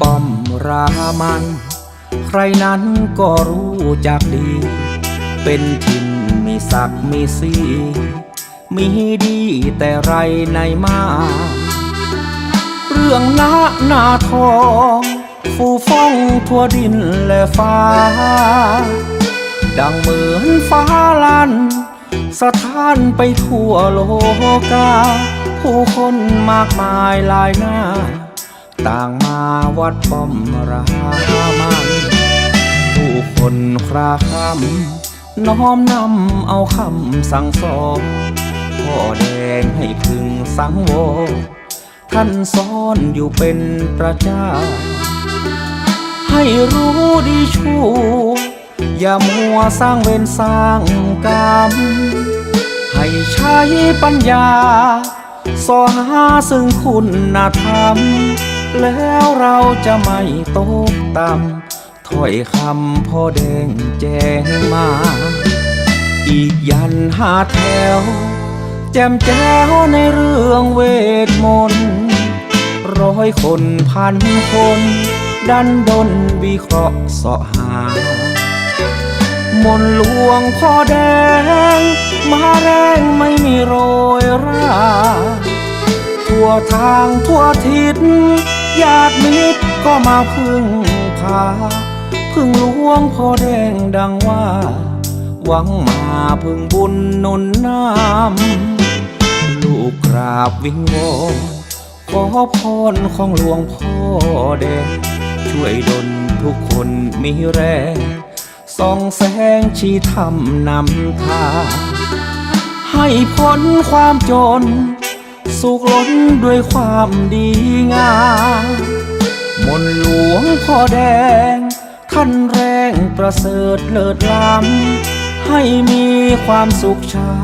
ปอมรามัน ใครนั้นก็รู้จักดี เป็นถิ่นมีศักมีสี มีดีแต่ไรในมา เรื่องนาหน้าทอง ฟูฟ่องทั่วดินและฟ้า ดังเหมือนฟ้าลัน สถานไปทั่วโลกา ผู้คนมากมายหลายหน้า ต่างม วัดป้อมรามันผู้คนคราคำน้อมนำเอาคำสั่งสอนพ่อแดงให้พึงสังวรท่านสอนอยู่เป็นประจาให้รู้ดีชั่วอย่ามัวสร้างเวรสร้างกรรม ให้ใช้ปัญญาสอหาซึ่งคุณธรรม แล้วเราจะไม่ตกต่ำถ้อยคำพ่อแดงแจ้งมา อีกยันหาแถว แจมแจ้วในเรื่องเวทมนต์ร้อยคนพันคน ดันดนวิเคราะห์เสาะหามนต์หลวงพ่อแดง มาแรงไม่มีโรยรา ทั่วทางทั่วทิศญาติมิตรก็มาพึ่งพา พึ่งหลวงพ่อแดงดังว่า หวังมาพึ่งบุญนุนน้ำลูกกราบวิงวอนขอพรของหลวงพ่อแดง ช่วยดลทุกคนมีแรงส่องแสงชี้ทำนำทางให้พ้นความจน สุขล้นด้วยความดีงามมนต์หลวงพ่อแดง ท่านแรงประเสริฐเลิศล้ำให้มีความสุขเช้า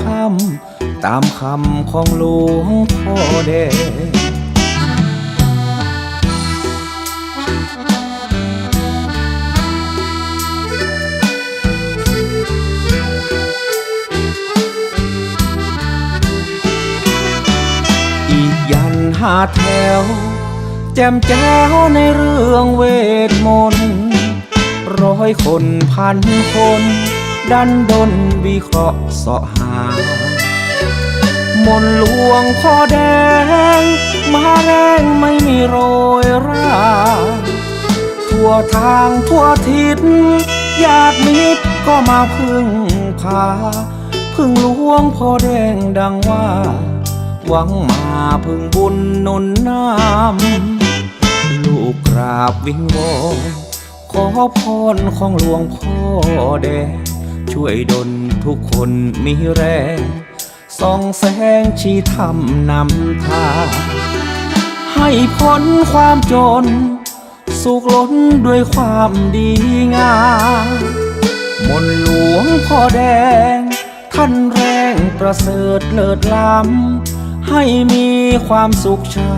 ค่ำตามคำของหลวงพ่อแดง แถว แจมแจ้วในเรื่องเวทมนต์ร้อยคนพันคน ดันดนวิเคราะห์เสาะหา มนหลวงพ่อแดง มาแรงไม่มีโรยราทั่วทางทั่วทิศญาติมิตรก็มาพึ่งพา พึ่งหลวงพ่อแดงดังว่า หวังมาพึ่งบุญนุนน้ำลูกกราบวิงวอนขอพรของหลวงพ่อแดงช่วยดลทุกคนมีแรงส่องแสงชี้ทำนำทางให้พ้นความจน สุขล้นด้วยความดีงามมนหลวงพ่อแดง ท่านแรงประเสริฐเลิศล้ำ ให้มีความสุขเช้า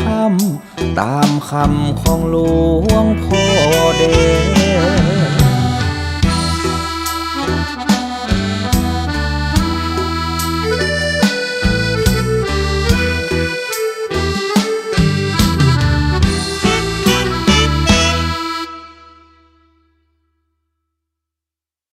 ค่ำตามคำของหลวงพ่อเดช